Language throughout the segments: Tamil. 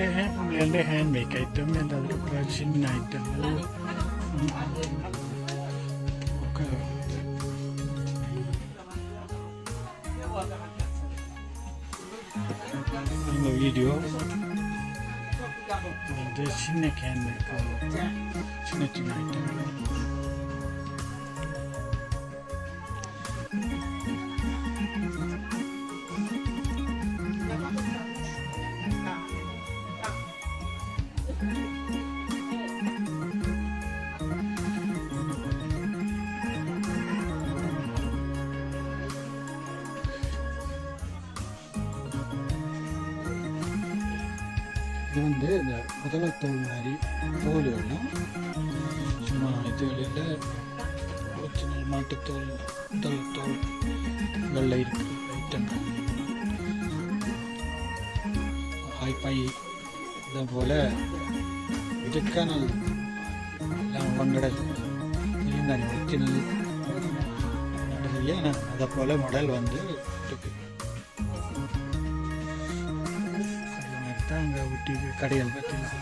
Maganda handmade kahit dumi ang dalawa production video, and this is the handmade. It's not. இது வந்து இந்த முதலத்தோல் மாதிரி தோல்கள்லாம் சும்மா இதுகளில் ஒரிஜினல் மாட்டுத்தோல் முதலத்தோல் வெள்ளை இருக்குது ஐட்டங்கள் ஹைப்பை இதே போல் இதுக்கான எல்லாம் வங்கடல். ஒரிஜினல் அதை போல் மடல் வந்து இருக்குது தான் அங்கே ஊட்டி கடைகள் பார்த்தீங்கன்னா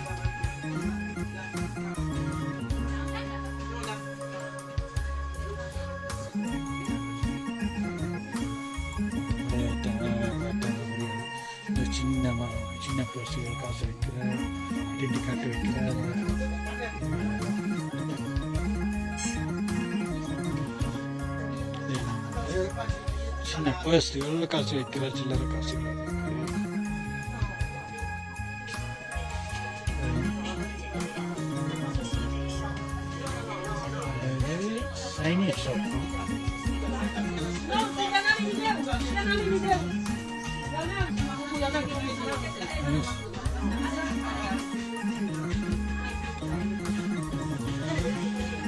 சின்ன சின்ன பர்சுகள் காசு வைக்கிற ஐடென்டி கார்டு வைக்கிற சின்ன பர்சுகள் காசு வைக்கிற சில்லறை காசுகள். சைனீஸ் ஷாப்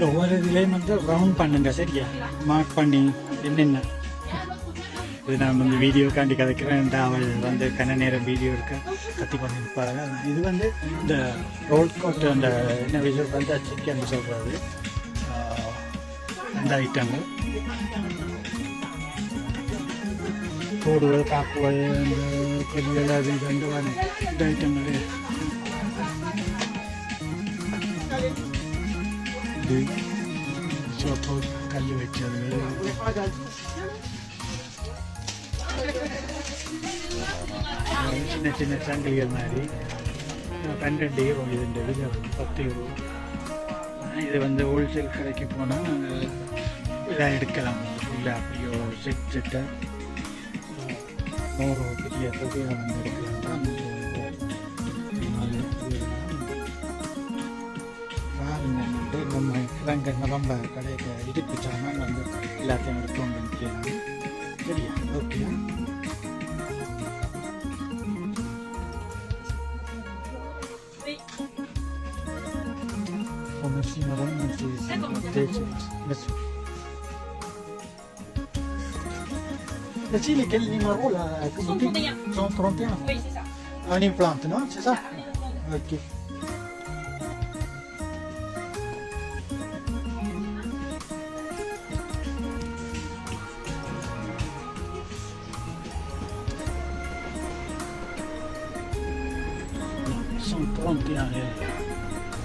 ஒவ்வொரு இதுலேயும் வந்து ரவுண்ட் பண்ணுங்க சரியா மார்க் பண்ணி என்னென்ன இது நான் வந்து வீடியோக்காண்டி கதைக்கிறேன் அவள் வந்து கண்ண நேரம் வீடியோ இருக்க கத்தி கொண்டு இது வந்து இந்த ரோல் கோட் அந்த என்ன விஜய் வந்து சிக்கன் சொல்கிறது அந்த ஐட்டங்கள். அது இது அந்த மாதிரி இந்த ஐட்டங்கள். இது சோப்பு கல் வச்சது சின்ன சின்ன சங்கிலிகள் மாதிரி. பன்னெண்டு ஈரோ விலை வந்து பத்து ஈரோ இது வந்து ஹோல்சேல் கடைக்கு போனால் இதாக எடுக்கலாம். இல்லை அப்படியோ செட் நூறு பெரிய தொகையாக வந்து எடுக்கலாம். பாருங்க வந்து நம்ம கிழங்க நவம்ப கடைக்கு இடுப்பு வந்து எல்லாத்தையும் எடுத்து நினைக்கலாம் சரியா? Okay. Oh, merci madame, merci. Merci. Merci. Merci, quel numéro là comment on dit 131. 131. Oui, c'est ça. Un implante, non C'est ça Ok.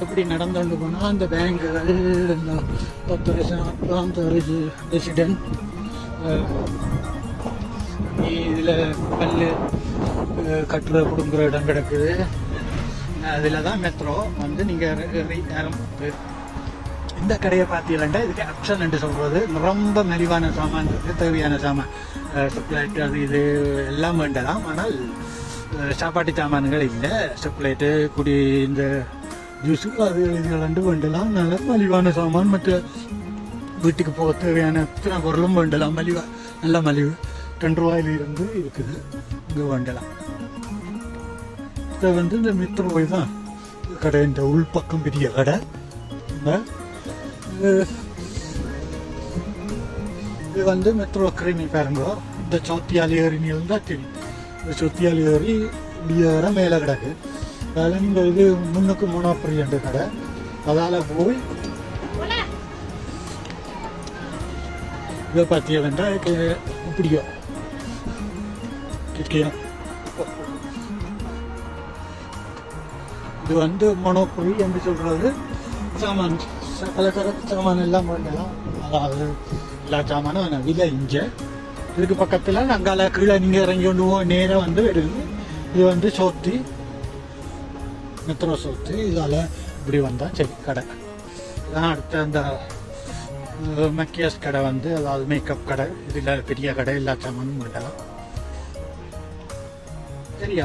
எப்படி நடந்து போனால் அந்த பேங்குகள் இந்த பத்து வருஷம் அந்த ரெசிடென்ட் இதில் கல் கட்டுற கொடுங்குற இடம் கிடக்குது. அதில் தான் மெட்ரோ வந்து நீங்கள் இந்த கடையை பார்த்தீங்கன்னா இதுக்கு ஆப்ஷன் என்று சொல்கிறது ரொம்ப மலிவான சாமான் இருக்குது தேவையான சாமான். சாக்லேட் அது இது எல்லாம் வேண்டலாம். ஆனால் சாப்பாட்டு சாமான்கள் இல்லை. சாக்லேட்டு குடி இந்த ஜூஸு அது இதுகளண்டு வேண்டலாம். நல்ல மலிவான சாமான். மற்ற வீட்டுக்கு போக தேவையான அத்தனை பொருளும் வேண்டலாம். மலிவா நல்ல மலிவு. ரெண்டு ரூபாயிலிருந்து இருக்குது. இங்கே வாங்கலாம். இதை வந்து இந்த மித்திர போய் தான் கடை இந்த உள்பக்கம் பெரிய கடை. இது வந்து மெட்ரோ கிருமி பாருங்க. இந்த சோத்தியாலி ஏறினி இருந்தால் தெரியும். இந்த சோத்தியாலி ஏறி இப்படியேற மேலே கிடக்கு. அதில் நீங்கள் இது முன்னுக்கு மூணாப்படி ரெண்டு கடை. அதால் போய் இதை பார்த்தீங்கன்னா இப்படியோ? கிட்டேயும் இது வந்து மனோக்குழி என்று சொல்கிறது சாமான் ச- பலசரக்கு சாமான் எல்லாம் பண்ணலாம் அதாவது எல்லா சாமானும் ஆனா விலை இங்கே. இதுக்கு பக்கத்தில் அங்கால கீழே நீங்கள் இறங்கி கொண்டு போக நேராக வந்து வருது இது வந்து சோத்தி. மெத்ரோ சோத்து. இதால் இப்படி வந்தால் சரி கடை. இதான் அடுத்த அந்த மெக்கியஸ் கடை வந்து அதாவது மேக்கப் கடை இதில் பெரிய கடை எல்லா சாமானும் பண்ணலாம் சரி